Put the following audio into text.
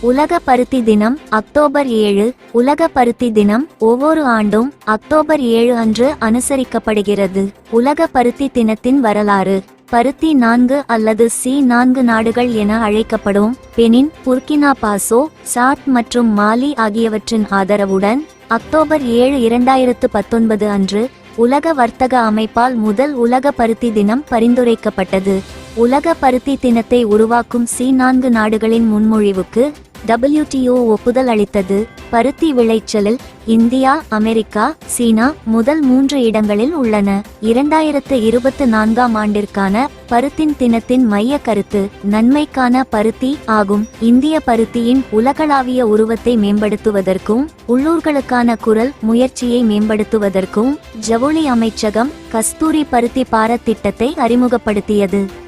உலக பருத்தி தினம் அக்டோபர் ஏழு உலக பருத்தி தினம் ஒவ்வொரு ஆண்டும் அக்டோபர் ஏழு அன்று அனுசரிக்கப்படுகிறது. உலக பருத்தி தினத்தின் வரலாறு பருத்தி நான்கு அல்லது சி நான்கு நாடுகள் என அழைக்கப்படும் பெனின் புர்கினா பாசோ சாட் மற்றும் மாலி ஆகியவற்றின் ஆதரவுடன் அக்டோபர் ஏழு இரண்டாயிரத்து பத்தொன்பது அன்று உலக வர்த்தக அமைப்பால் முதல் உலக பருத்தி தினம் பரிந்துரைக்கப்பட்டது. உலக பருத்தி தினத்தை உருவாக்கும் சி நான்கு நாடுகளின் முன்மொழிவுக்கு டபிள்யூடிஓ ஒப்புதல் அளித்தது. பருத்தி விளைச்சலில் இந்தியா அமெரிக்கா சீனா முதல் மூன்று இடங்களில் உள்ளன. இரண்டாயிரத்து இருபத்து நான்காம் ஆண்டிற்கான பருத்தின் தினத்தின் மைய கருத்து நன்மைக்கான பருத்தி ஆகும். இந்திய பருத்தியின் உலகளாவிய உருவத்தை மேம்படுத்துவதற்கும் உள்ளூர்களுக்கான குரல் முயற்சியை மேம்படுத்துவதற்கும் ஜவுளி அமைச்சகம் கஸ்தூரி பருத்தி பாரத்திட்டத்தை அறிமுகப்படுத்தியது.